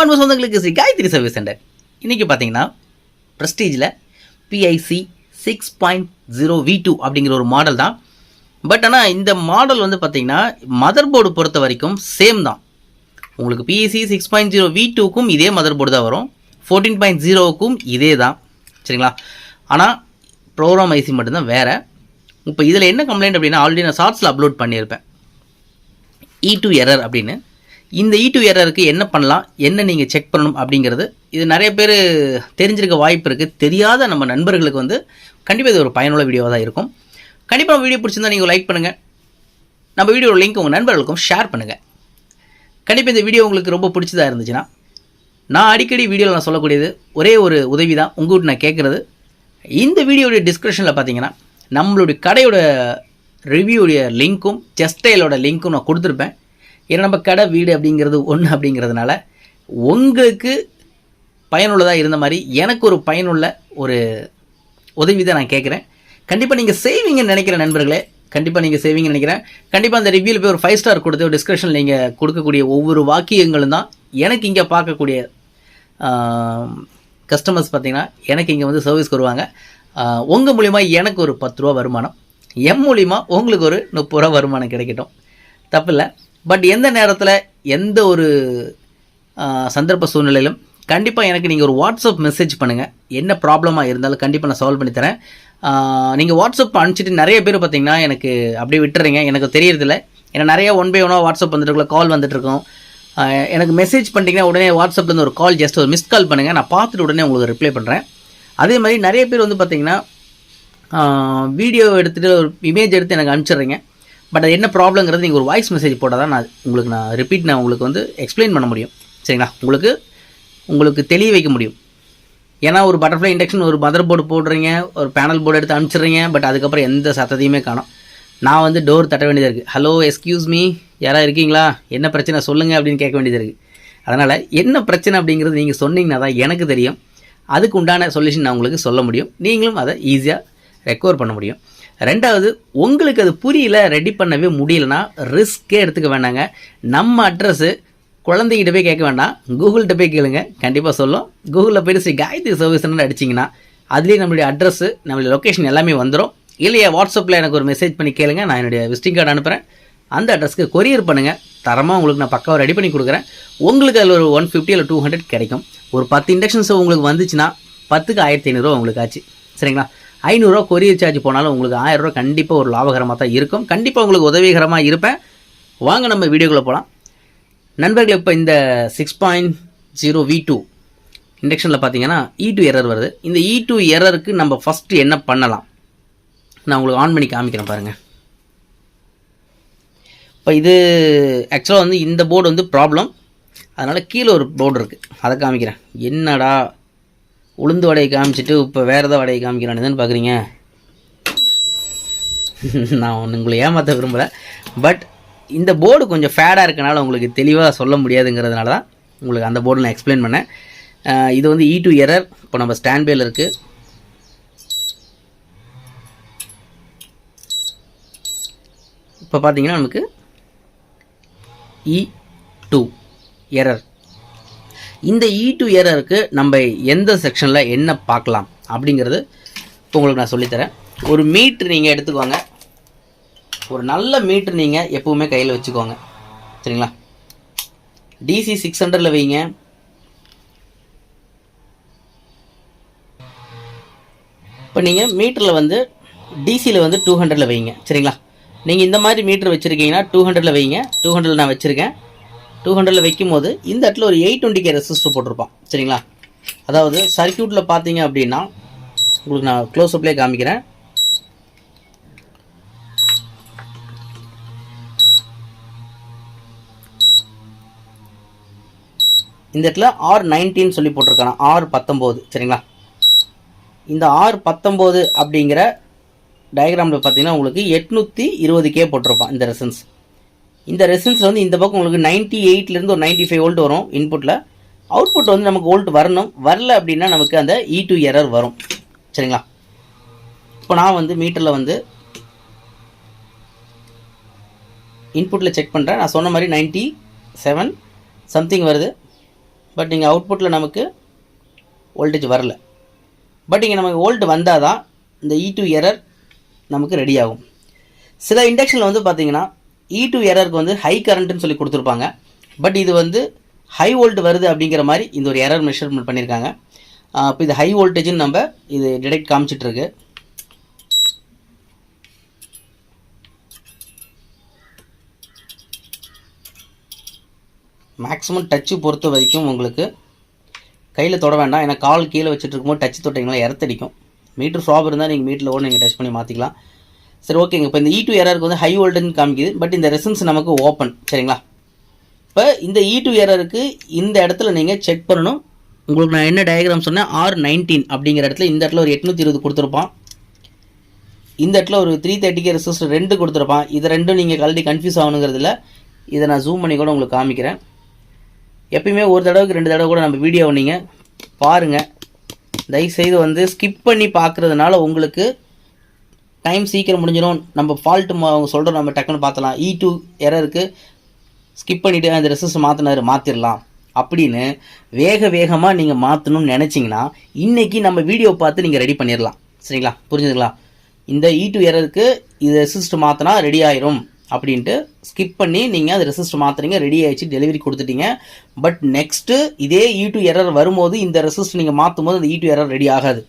அன்பு சொந்தங்களுக்கு Sri Gayatri service centre. இன்றைக்கி பார்த்தீங்கன்னா ப்ரெஸ்டீஜில் PIC six point zero V two அப்படிங்கிற ஒரு மாடல் தான். பட் ஆனால் இந்த மாடல் வந்து பார்த்தீங்கன்னா மதர் போர்டு பொறுத்த வரைக்கும் சேம் தான். உங்களுக்கு PIC six point zero V டூக்கும் இதே மதர் போர்டு தான் வரும். ஃபோர்டீன் பாயிண்ட் ஜீரோவுக்கும் இதே தான். சரிங்களா? ஆனால் ப்ரோக்ராம் ஐசி மட்டும்தான் வேறு. இப்போ இதில் என்ன கம்ப்ளைண்ட் அப்படின்னா ஆல்ரெடி நான் ஷார்ட்ஸில் அப்லோட் பண்ணியிருப்பேன். இ டூ எரர் அப்படின்னு. இந்த இ டூ எரருக்கு என்ன பண்ணலாம்? என்ன நீங்கள் செக் பண்ணணும் அப்படிங்கிறது இது நிறைய பேர் தெரிஞ்சிருக்க வாய்ப்பு இருக்குது தெரியாத நம்ம நண்பர்களுக்கு வந்து கண்டிப்பாக இது ஒரு பயனுள்ள வீடியோவாக தான் இருக்கும். கண்டிப்பாக வீடியோ பிடிச்சிருந்தா நீங்கள் லைக் பண்ணுங்கள் நம்ம வீடியோ லிங்க் உங்கள் நண்பர்களுக்கும் ஷேர் பண்ணுங்கள் கண்டிப்பாக இந்த வீடியோ உங்களுக்கு ரொம்ப பிடிச்சதா இருந்துச்சுன்னா நான் அடிக்கடி வீடியோவில் நான் சொல்லக்கூடியது ஒரே ஒரு உதவி தான். உங்கள்கிட்ட நான் கேட்குறது. இந்த வீடியோடைய டிஸ்கிரிப்ஷனில் பார்த்தீங்கன்னா நம்மளுடைய கடையோட ரிவ்யூடைய லிங்க்கும் ஜெஸ்டைலோட லிங்க்கும் நான் கொடுத்துருப்பேன். ஏன்னா நம்ம கடை வீடு அப்படிங்கிறது ஒன்று அப்படிங்கிறதுனால உங்களுக்கு பயனுள்ளதாக இருந்த மாதிரி எனக்கு ஒரு பயனுள்ள ஒரு உதவி தான் நான் கேட்குறேன். கண்டிப்பாக நீங்கள் சேவிங்கன்னு நினைக்கிற நண்பர்களே கண்டிப்பாக நீங்கள் சேவிங்னு நினைக்கிறேன். கண்டிப்பாக அந்த ரிவ்யூவில் போய் ஒரு ஃபைவ் ஸ்டார் கொடுத்து ஒரு டிஸ்கிரிப்ஷன் நீங்கள் கொடுக்கக்கூடிய ஒவ்வொரு வாக்கியங்களும் தான் எனக்கு இங்கே பார்க்கக்கூடிய கஸ்டமர்ஸ் பார்த்திங்கன்னா எனக்கு இங்கே வந்து சர்வீஸ் வருவாங்க உங்கள் மூலிமா எனக்கு ஒரு பத்து ரூபா வருமானம் எம் மூலிமா உங்களுக்கு ஒரு முப்பது ரூபா வருமானம் கிடைக்கட்டும். தப்பில்லை பட் எந்த நேரத்தில் எந்த ஒரு சந்தர்ப்ப சூழ்நிலையிலும் கண்டிப்பாக எனக்கு நீங்கள் ஒரு வாட்ஸ்அப் மெசேஜ் பண்ணுங்கள் என்ன ப்ராப்ளமாக இருந்தாலும் கண்டிப்பாக நான் சால்வ் பண்ணி தரேன். நீங்கள் வாட்ஸ்அப் அனுப்பிச்சிட்டு நிறைய பேர் பார்த்தீங்கன்னா எனக்கு அப்படியே விட்டுறீங்க. எனக்கு தெரியறதில்ல. ஏன்னா நிறைய ஒன் பை ஒன்னாக வாட்ஸ்அப் வந்துட்டுருக்குள்ள கால் வந்துட்டுருக்கோம் எனக்கு மெசேஜ் பண்ணிட்டீங்கன்னா உடனே வாட்ஸ்அப்லேருந்து ஒரு கால் ஜஸ்ட் ஒரு மிஸ் கால் பண்ணுங்கள் நான் பார்த்துட்டு உடனே உங்களுக்கு ரிப்ளை பண்ணுறேன் அதே மாதிரி நிறைய பேர் வந்து பார்த்தீங்கன்னா வீடியோ எடுத்துகிட்டு ஒரு இமேஜ் எடுத்து எனக்கு அனுப்பிச்சிடுறீங்க. பட் அது என்ன ப்ராப்ளங்கிறது நீங்கள் ஒரு வாய்ஸ் மெசேஜ் போட்டால் தான் நான் உங்களுக்கு நான் ரிப்பீட் நான் உங்களுக்கு வந்து எக்ஸ்பிளைன் பண்ண முடியும். சரிங்களா? உங்களுக்கு உங்களுக்கு தெளிய வைக்க முடியும். ஏன்னா ஒரு பட்டர்ஃப்ளை இண்டக்ஷன் ஒரு மதர் போர்டு போடுறீங்க ஒரு பேனல் போர்டு எடுத்து அனுப்பிச்சிடுறீங்க பட் அதுக்கப்புறம் எந்த சத்தத்தையுமே காணும். நான் வந்து டோர் தட்ட வேண்டியதாக இருக்குது ஹலோ எஸ்கியூஸ் மீ யாராவது இருக்கீங்களா? என்ன பிரச்சனை? சொல்லுங்கள் அப்படின்னு கேட்க வேண்டியது இருக்குது அதனால் என்ன பிரச்சனை அப்படிங்கிறது நீங்கள் சொன்னீங்கன்னா தான் எனக்கு தெரியும். அதுக்கு உண்டான சொல்யூஷன் நான் உங்களுக்கு சொல்ல முடியும். நீங்களும் அதை ஈஸியாக ரெக்கவர் பண்ண முடியும். ரெண்டாவது உங்களுக்கு அது புரியல ரெடி பண்ணவே முடியலன்னா ரிஸ்க்கே எடுத்துக்க வேண்டாங்க நம்ம அட்ரஸ்ஸு குழந்தைகிட்ட போய் கேட்க வேண்டாம். கூகுள்கிட்ட போய் கேளுங்க. கண்டிப்பாக சொல்லும். கூகுளில் போயிட்டு ஸ்ரீ காயத்ரி சர்வீஸ்னு அடிச்சிங்கன்னா அதுலேயே நம்மளுடைய அட்ரஸ்ஸு நம்மளுடைய லொக்கேஷன் எல்லாமே வந்துடும் இல்லையா வாட்ஸ்அப்பில் எனக்கு ஒரு மெசேஜ் பண்ணி கேளுங்க. நான் என்னுடைய விசிட்டிங் கார்டு அனுப்புகிறேன் அந்த அட்ரஸ்க்கு கொரியர் பண்ணுங்கள் தரமாக உங்களுக்கு நான் பக்காவாக ரெடி பண்ணி கொடுக்குறேன். உங்களுக்கு அதில் ஒரு ஒன் ஃபிஃப்டி இல்லை டூ ஹண்ட்ரட் கிடைக்கும். ஒரு பத்து இண்டக்ஷன்ஸ் உங்களுக்கு வந்துச்சுன்னா பத்துக்கு ஆயிரத்தி ஐநூறுரூவா உங்களுக்கு ஆச்சு. சரிங்களா? ஐநூறுரூவா கொரியர் சார்ஜ் போனாலும் உங்களுக்கு ஆயிரரூவா கண்டிப்பாக ஒரு லாபகரமாக தான் இருக்கும். கண்டிப்பாக உங்களுக்கு உதவிகரமாக இருப்பேன். வாங்க நம்ம வீடியோக்குள்ளே போகலாம் நண்பர்கள் இப்போ இந்த six point zero V two இண்டக்ஷனில் பார்த்தீங்கன்னா இ டூ எரர் வருது. இந்த இ டூ எரருக்கு நம்ம ஃபஸ்ட்டு என்ன பண்ணலாம்? நான் உங்களுக்கு ஆன் பண்ணி காமிக்கிறேன் பாருங்கள் இப்போ இது ஆக்சுவலாக வந்து இந்த போர்டு வந்து ப்ராப்ளம் அதனால் கீழே ஒரு போர்டு இருக்குது அதை காமிக்கிறேன். என்னடா உளுந்து வடையை காமிச்சிட்டு இப்போ வேறு ஏதாவது வடையை காமிக்கிறானுதான்னு பார்க்குறீங்க நான் ஒன்று உங்களை ஏமாற்ற விரும்பலை. பட் இந்த போர்டு கொஞ்சம் ஃபேடாக இருக்கனால உங்களுக்கு தெளிவாக சொல்ல முடியாதுங்கிறதுனால தான் உங்களுக்கு அந்த போர்டு நான் எக்ஸ்பிளைன் பண்ணேன். இது வந்து இ டூ எரர் இப்போ நம்ம ஸ்டாண்ட் இருக்குது இப்போ பார்த்தீங்கன்னா நமக்கு இ டூ எரர் இந்த இ டூ எரருக்கு நம்ம எந்த செக்ஷனில் என்ன பார்க்கலாம் அப்படிங்கிறது இப்போ உங்களுக்கு நான் சொல்லித்தரேன். ஒரு மீட்ரு நீங்கள் எடுத்துக்கோங்க. ஒரு நல்ல மீட்ரு நீங்கள் எப்பவுமே கையில் வச்சுக்கோங்க. சரிங்களா? டிசி சிக்ஸ் ஹண்ட்ரடில் வைங்க. இப்போ நீங்கள் மீட்டரில் வந்து டிசியில் வந்து டூ ஹண்ட்ரடில் வைங்க. சரிங்களா? நீங்கள் இந்த மாதிரி மீட்டர் வச்சுருக்கீங்கன்னா டூ ஹண்ட்ரடில் வைங்க. டூ ஹண்ட்ரட் நான் வச்சுருக்கேன். டூ ஹண்ட்ரடில் வைக்கும்போது இந்த இடத்துல ஒரு எயிட் டுவெண்ட்டி கே ரெசிஸ்டர் போட்டிருப்பான். சரிங்களா? அதாவது சர்க்கியூட்டில் பார்த்தீங்க அப்படின்னா உங்களுக்கு நான் க்ளோஸ்அப்லேயே காமிக்கிறேன். இந்த இடத்துல ஆர் நைன்டீன் சொல்லி போட்டிருக்கானா? ஆர் பத்தொம்போது சரிங்களா? இந்த ஆர் பத்தொம்போது அப்படிங்கிற டயக்ராமில் பார்த்தீங்கன்னா உங்களுக்கு எட்நூற்றி இருபது கே போட்டிருப்பான் இந்த ரெசன்ஸ் இந்த ரெசன்ஸில் வந்து இந்த பக்கம் உங்களுக்கு நைன்ட்டி எயிட்லேருந்து ஒரு நைன்ட்டி ஃபைவ் வோல்ட் வரும் இன்புட்டில் அவுட்புட் வந்து நமக்கு வோல்ட் வரணும். வரல அப்படின்னா நமக்கு அந்த இ டூ எரர் வரும். சரிங்களா? இப்போ நான் வந்து மீட்டரில் வந்து இன்புட்டில் செக் பண்ணுறேன் நான் சொன்ன மாதிரி நைன்ட்டி செவன் சம்திங் வருது. பட் இங்கே அவுட்புட்டில் நமக்கு வோல்டேஜ் வரல. பட் இங்கே நமக்கு வோல்ட் வந்தால் தான் இந்த இ டூ எரர் நமக்கு ரெடி ஆகும். சில இண்டக்ஷனில் வந்து பார்த்தீங்கன்னா இ டூ எரருக்கு வந்து ஹை கரண்ட்டுன்னு சொல்லி கொடுத்துருப்பாங்க. பட் இது வந்து ஹை வோல்ட் வருது அப்படிங்கிற மாதிரி இந்த ஒரு எரர் மெஷர்மெண்ட் பண்ணியிருக்காங்க இப்போ இது ஹை வோல்டேஜ்னு நம்ம இது டிடெக்ட் காமிச்சிட்ருக்கு மேக்ஸிமம் டச்சு பொறுத்த வரைக்கும் உங்களுக்கு கையில் தொட வேண்டாம். ஏன்னா கால் கீழே வச்சுட்டு இருக்கும்போது டச்சு தொட்டிங்கன்னா எர்த்தடிக்கும் மீட்டர் ஷாப் இருந்தால் நீங்கள் மீட்டரில் கூட நீங்கள் டச் பண்ணி மாற்றிக்கலாம் சரி ஓகேங்க. இப்போ இந்த இ டூ எரருக்கு வந்து ஹை வோல்டேஜ் காமிக்குது. பட் இந்த ரெசன்ஸ் நமக்கு ஓப்பன் சரிங்களா? இப்போ இந்த இ டூ எரருக்கு இந்த இடத்துல நீங்கள் செக் பண்ணணும். உங்களுக்கு நான் என்ன டயக்ராம் சொன்னேன்? ஆர் நைன்டீன் அப்படிங்கிற இடத்துல இந்த இடத்துல ஒரு எட்நூற்றி இருபது கொடுத்துருப்பான். இந்த இடத்துல ஒரு த்ரீ தேர்ட்டிக்கு ரெசிஸ்டர் ரெண்டு கொடுத்துருப்பான். இது ரெண்டும் நீங்கள் கழட்டி கன்ஃபியூஸ் ஆகணுங்கிறதுல இதை நான் ஜூம் பண்ணி கூட உங்களுக்கு காமிக்கிறேன். எப்பயுமே ஒரு தடவைக்கு ரெண்டு தடவை கூட நம்ம வீடியோ நீங்கள் பாருங்கள் தயவுசெய்து வந்து ஸ்கிப் பண்ணி பார்க்குறதுனால உங்களுக்கு டைம் சீக்கிரம் முடிஞ்சிடும். நம்ம ஃபால்ட்டு அவங்க சொல்கிறோம் நம்ம டக்குன்னு பார்த்தலாம் e இ டூ எரருக்கு ஸ்கிப் பண்ணிவிட்டு அந்த ரெசஸ் மாற்றினாரு மாற்றிடலாம் அப்படின்னு வேக வேகமாக நீங்கள் மாற்றணும்னு நினச்சிங்கன்னா இன்றைக்கி நம்ம வீடியோ பார்த்து நீங்கள் ரெடி பண்ணிடலாம். சரிங்களா? புரிஞ்சுதுங்களா? இந்த e இ டூ எரருக்கு இது ரெசிஸ்ட் மாற்றினா ரெடி ஆயிரும். அப்படின்ட்டு ஸ்கிப் பண்ணி நீங்கள் அது ரெசிஸ்ட் மாற்றுறீங்க ரெடி ஆகிடுச்சு டெலிவரி கொடுத்துட்டீங்க. பட் நெக்ஸ்ட்டு இதே இ டூ எரர் வரும்போது இந்த ரெசிஸ்ட் நீங்கள் மாற்றும் போது அந்த இ டூ எரர் ரெடி ஆகாது.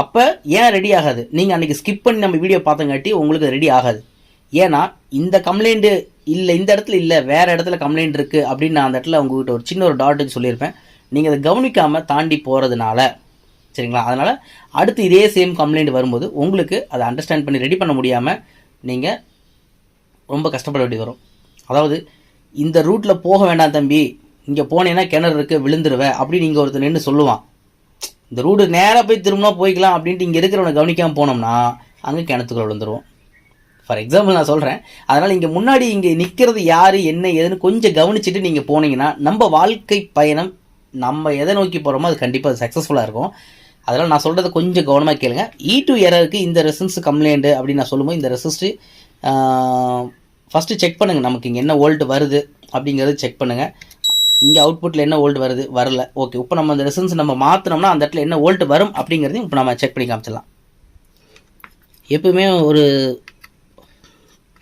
அப்போ ஏன் ரெடி ஆகாது? நீங்கள் அன்றைக்கி ஸ்கிப் பண்ணி நம்ம வீடியோ பார்த்தங்காட்டி உங்களுக்கு ரெடி ஆகாது. ஏன்னா இந்த கம்ப்ளைண்ட்டு இல்லை இந்த இடத்துல இல்லை வேறு இடத்துல கம்ப்ளைண்ட் இருக்குது அப்படின்னு நான் அந்த இடத்துல உங்ககிட்ட ஒரு சின்ன ஒரு டாட்டுக்கு சொல்லியிருப்பேன். நீங்கள் அதை கவனிக்காமல் தாண்டி போகிறதுனால சரிங்களா? அதனால் அடுத்து இதே சேம் கம்ப்ளைண்ட் வரும்போது உங்களுக்கு அதை அண்டர்ஸ்டாண்ட் பண்ணி ரெடி பண்ண முடியாமல் நீங்கள் ரொம்ப கஷ்டப்பட வேண்டி வரும். அதாவது இந்த ரூட்டில் போக வேண்டாம் தம்பி. இங்கே போனேன்னா கிணறு இருக்குது விழுந்துருவேன் அப்படின்னு நீங்கள் ஒருத்தர் நின்று சொல்லுவான். இந்த ரூடு நேராக போய் திரும்பினா போய்க்கலாம் அப்படின்ட்டு இங்கே இருக்கிறவனை கவனிக்காமல் போனோம்னா அங்கே கிணத்துக்குள்ள விழுந்துருவோம். ஃபார் எக்ஸாம்பிள் நான் சொல்கிறேன் அதனால் இங்கே முன்னாடி இங்கே நிற்கிறது யார் என்ன ஏதுன்னு கொஞ்சம் கவனிச்சுட்டு நீங்கள் போனீங்கன்னா நம்ம வாழ்க்கை பயணம் நம்ம எதை நோக்கி போகிறோமோ அது கண்டிப்பாக அது சக்ஸஸ்ஃபுல்லாக இருக்கும். அதனால் நான் சொல்கிறத கொஞ்சம் கவனமாக கேளுங்க. இ டூ எரருக்கு இந்த ரெசன்ஸ் கம்ப்ளைண்ட்டு அப்படின்னு நான் சொல்லும்போது இந்த ரெசிஸ்ட்டு ஃபஸ்ட்டு செக் பண்ணுங்கள் நமக்கு இங்கே என்ன வோல்ட் வருது அப்படிங்கிறது செக் பண்ணுங்கள் இங்கே அவுட்புட்டில் என்ன ஓல்டு வருது? வரல. ஓகே இப்போ நம்ம அந்த ரெசன்ஸ் நம்ம மாற்றினோம்னா அந்த இடத்துல என்ன வோல்ட் வரும் அப்படிங்கிறதையும் இப்போ நம்ம செக் பண்ணி காமிச்சிடலாம். எப்பவுமே ஒரு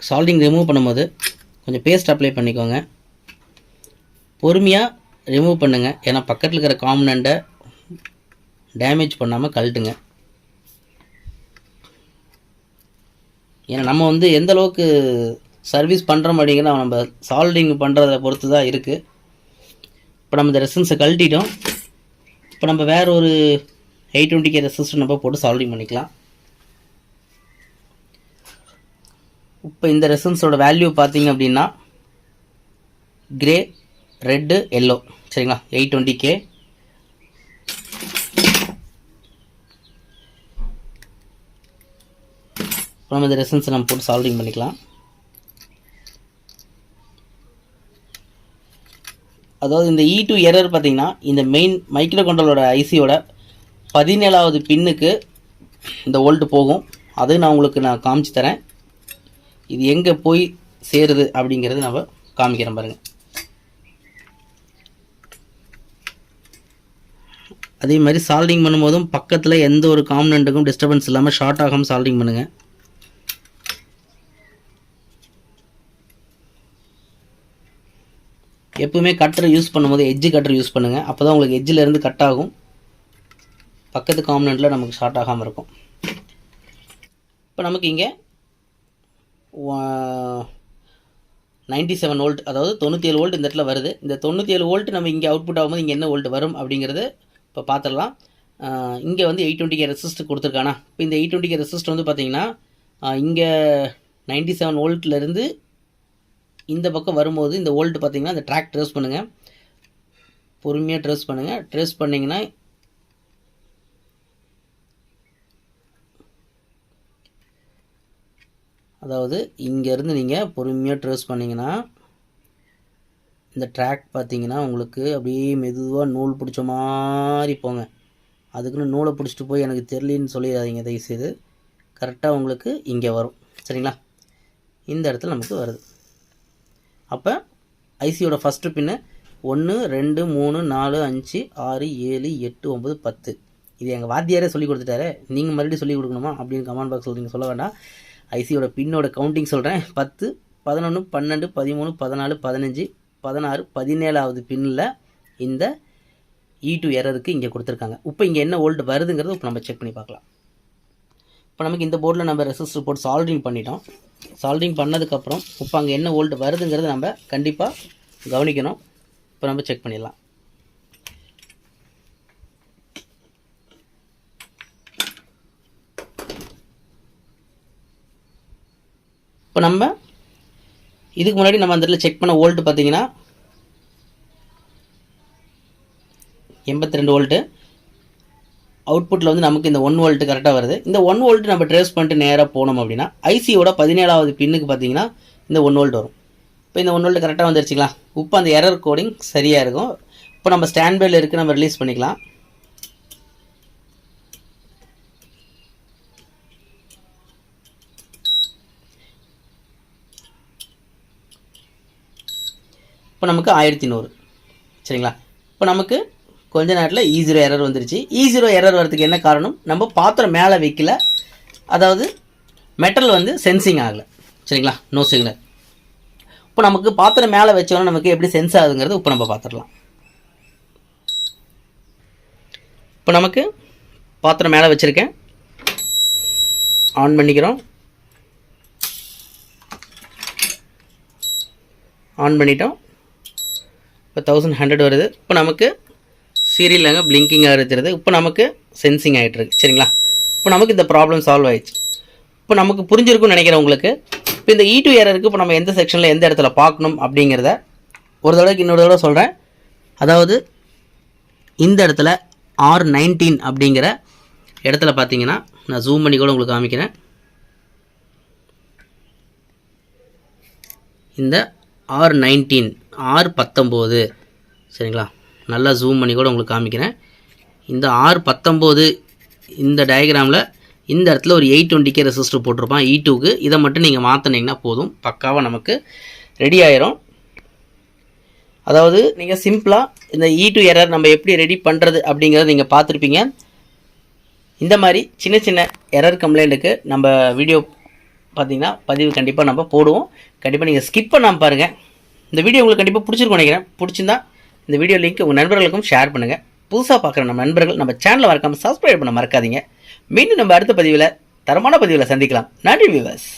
சால்டிங் ரிமூவ் பண்ணும்போது கொஞ்சம் பேஸ்ட் அப்ளை பண்ணிக்கோங்க. பொறுமையாக ரிமூவ் பண்ணுங்கள் ஏன்னா பக்கத்தில் இருக்கிற காம்பனண்ட்டை டேமேஜ் பண்ணாமல் கழட்டுங்க. ஏன்னா நம்ம வந்து எந்த அளவுக்கு சர்வீஸ் பண்ணுறோம் அப்படிங்கிறத நம்ம சால்டிங் பண்ணுறத பொறுத்து தான் இருக்குது இப்போ நம்ம இந்த ரெசன்ஸை கழட்டிட்டோம். இப்போ நம்ம வேறு ஒரு எயிட் டுவெண்ட்டி கே ரெசிஸ்டர் நம்ம போட்டு சால்விங் பண்ணிக்கலாம். இப்போ இந்த ரெசன்ஸோட வேல்யூ பார்த்தீங்க அப்படின்னா கிரே ரெட்டு எல்லோ சரிங்களா? எயிட் டுவெண்ட்டி கே நம்ம இந்த ரெசன்ஸை நம்ம போட்டு சால்விங் பண்ணிக்கலாம். அதாவது இந்த இ டூ எரர் பார்த்தீங்கன்னா இந்த மெயின் மைக்ரோ கண்ட்ரோலோட ஐசியோட பதினேழாவது பின்னுக்கு இந்த ஓல்ட்டு போகும். அது நான் உங்களுக்கு நான் காமிச்சு தரேன். இது எங்கே போய் சேருது அப்படிங்கிறது நம்ம காமிக்கிறேன் பாருங்கள் அதே மாதிரி சால்டிங் பண்ணும்போதும் பக்கத்தில் எந்த ஒரு காம்பனண்ட்டுக்கும் டிஸ்டர்பன்ஸ் இல்லாமல் ஷார்ட் ஆகாமல் சால்டிங் பண்ணுங்கள் எப்பவுமே கட்டர் யூஸ் பண்ணும்போது எஜ்ஜு கட்டர் யூஸ் பண்ணுங்கள் அப்போ தான் உங்களுக்கு எஜ்ஜிலேருந்து கட் ஆகும். பக்கத்து காம்பனண்ட்டில் நமக்கு ஷார்ட் ஆகாமல் இருக்கும். இப்போ நமக்கு இங்கே நைன்டி செவன் வோல்ட் அதாவது தொண்ணூற்றி ஏழு வோல்ட் இந்த இடத்துல வருது. இந்த தொண்ணூற்றி ஏழு வோல்ட் நம்ம இங்கே அவுட்புட் ஆகும்போது இங்கே என்ன வோல்ட் வரும் அப்படிங்கிறது இப்போ பார்த்துடலாம் இங்கே வந்து எயிட் டுவெண்ட்டி கே ரெசிஸ்ட் கொடுத்துருக்கானா? இப்போ இந்த எயிட் டுவெண்ட்டி கே ரெசிஸ்ட் வந்து பார்த்தீங்கன்னா இங்கே நைன்டி செவன் வோல்ட்லேருந்து இந்த பக்கம் வரும்போது இந்த ஓல்டு பார்த்தீங்கன்னா இந்த ட்ராக் ட்ரேஸ் பண்ணுங்கள் பொறுமையாக ட்ரேஸ் பண்ணுங்கள் ட்ரேஸ் பண்ணிங்கன்னா அதாவது இங்கேருந்து நீங்கள் பொறுமையாக ட்ரேஸ் பண்ணிங்கன்னா இந்த ட்ராக் பார்த்தீங்கன்னா உங்களுக்கு அப்படியே மெதுவாக நூல் பிடிச்ச மாதிரி போங்க. அதுக்குன்னு நூலை பிடிச்சிட்டு போய் எனக்கு தெரியலன்னு சொல்லிடாதீங்க தயவுசெய்து. கரெக்டாக உங்களுக்கு இங்கே வரும். சரிங்களா? இந்த இடத்துல நமக்கு வருது. அப்போ ஐசியோட ஃபஸ்ட்டு பின்னு ஒன்று ரெண்டு மூணு நாலு அஞ்சு ஆறு ஏழு எட்டு ஒம்பது பத்து. இது எங்கள் வாத்தியாரே சொல்லி கொடுத்துட்டாரு. நீங்கள் மறுபடியும் சொல்லி கொடுக்கணுமா அப்படின்னு கமெண்ட் பாக்ஸில் நீங்கள் சொல்ல வேண்டாம். ஐசியோட பின்னோட கவுண்டிங் சொல்கிறேன் பத்து பதினொன்று பன்னெண்டு பதிமூணு பதினாலு பதினஞ்சு பதினாறு பதினேழாவது பின்னில் இந்த e இ டூ எரருக்கு இங்கே கொடுத்துருக்காங்க. இப்போ இங்கே என்ன ஓல்டு வருதுங்கிறத இப்போ நம்ம செக் பண்ணி பார்க்கலாம். இப்போ நமக்கு இந்த போர்டில் நம்ம ரெசிஸ்டர் போட்டு சால்ட்ரிங் பண்ணிட்டோம். சால்டிங் பண்ணதுக்கப்புறம் இப்போ அங்கே என்ன ஓல்டு வருதுங்கிறத நம்ம கண்டிப்பாக கவனிக்கணும். இப்போ நம்ம செக் பண்ணிடலாம். இப்போ நம்ம இதுக்கு முன்னாடி நம்ம அந்த இடத்துல செக் பண்ண ஓல்டு பார்த்தீங்கன்னா எண்பத்தி ரெண்டு வோல்ட்டு அவுட்புட்டில் வந்து நமக்கு இந்த ஒன் வோல்ட்டு கரெக்டாக வருது. இந்த ஒன் வோல்ட்டு நம்ம ட்ரேஸ் பண்ணிட்டு நேராக போனோம் அப்படின்னா ஐசியோட பதினேழாவது பின்னுக்கு பார்த்தீங்கன்னா இந்த ஒன் வோல்ட் வரும். இப்போ இந்த ஒன் வோல்ட் கரெக்டாக வந்துருச்சுங்களா? இப்போ அந்த எரர் கோடிங் சரியாக இருக்கும். இப்போ நம்ம ஸ்டாண்ட் இருக்குது நம்ம ரிலீஸ் பண்ணிக்கலாம். இப்போ நமக்கு ஆயிரத்தி நூறு. சரிங்களா? இப்போ நமக்கு கொஞ்ச நேரத்தில் ஈ ஜீரோ எரர் வந்துருச்சு. E ஈ ஜீரோ எரர் வரதுக்கு என்ன காரணம்? நம்ம பாத்திரம் மேலே வைக்கல. அதாவது மெட்டல் வந்து சென்சிங் ஆகலை. சரிங்களா? நோ சிக்னல் இப்போ நமக்கு பாத்திரம் மேலே வச்சோன்னா நமக்கு எப்படி சென்ஸ் ஆகுதுங்கிறது இப்போ நம்ம பார்த்துடலாம் இப்போ நமக்கு பாத்திரம் மேலே வச்சுருக்கேன். ஆன் பண்ணிக்கிறோம். ஆன் பண்ணிட்டோம். இப்போ தௌசண்ட் ஹண்ட்ரட் வருது. இப்போ நமக்கு சீரியல் அங்கே பிளிங்கிங்காக இருக்கிறது. இப்போ நமக்கு சென்சிங் ஆகிட்டுருக்கு சரிங்களா? இப்போ நமக்கு இந்த ப்ராப்ளம் சால்வ் ஆயிடுச்சு. இப்போ நமக்கு புரிஞ்சிருக்கும்னு நினைக்கிறேன் உங்களுக்கு. இப்போ இந்த e இ டூ ஏரருக்கு இப்போ நம்ம எந்த செக்ஷனில் எந்த இடத்துல பார்க்கணும் அப்படிங்கிறத ஒரு தடவைக்கு இன்னொரு தடவை சொல்கிறேன் அதாவது இந்த இடத்துல ஆர் நைன்டீன் அப்படிங்கிற இடத்துல பார்த்தீங்கன்னா நான் ஜூம் பண்ணி கூட உங்களுக்கு காமிக்கிறேன். இந்த ஆர் நைன்டீன் ஆர் பத்தொம்போது. சரிங்களா? நல்லா ஜூம் பண்ணி கூட உங்களுக்கு காமிக்கிறேன். இந்த ஆர் பத்தொம்போது இந்த டயக்ராமில் இந்த இடத்துல ஒரு எயிட் டுவெண்ட்டிக்கே ரெசிஸ்டர் போட்டிருப்பான் e இ டூக்கு இதை மட்டும் நீங்கள் மாற்றினீங்கன்னா போதும். பக்காவாக நமக்கு ரெடி ஆயிரும். அதாவது நீங்கள் சிம்பிளாக இந்த இ டூ எரர் நம்ம எப்படி ரெடி பண்ணுறது அப்படிங்கிறத நீங்கள் பார்த்துருப்பீங்க. இந்த மாதிரி சின்ன சின்ன எரர் கம்ப்ளைண்ட்டுக்கு நம்ம வீடியோ பார்த்தீங்கன்னா பதிவு கண்டிப்பாக நம்ம போடுவோம். கண்டிப்பாக நீங்கள் ஸ்கிப் பண்ணாமல் பாருங்கள் இந்த வீடியோ உங்களுக்கு கண்டிப்பாக பிடிச்சிருக்கும் நினைக்கிறேன். பிடிச்சிருந்தா இந்த வீடியோ லிங்க் உங்கள் நண்பர்களுக்கும் ஷேர் பண்ணுங்கள் புதுசாக பார்க்குற நம்ம நண்பர்கள் நம்ம சேனலை மறக்காமல் சப்ஸ்கிரைப் பண்ண மறக்காதீங்க. மீண்டும் நம்ம அடுத்த பதிவில் தரமான பதிவில் சந்திக்கலாம். நன்றி வியூவர்ஸ்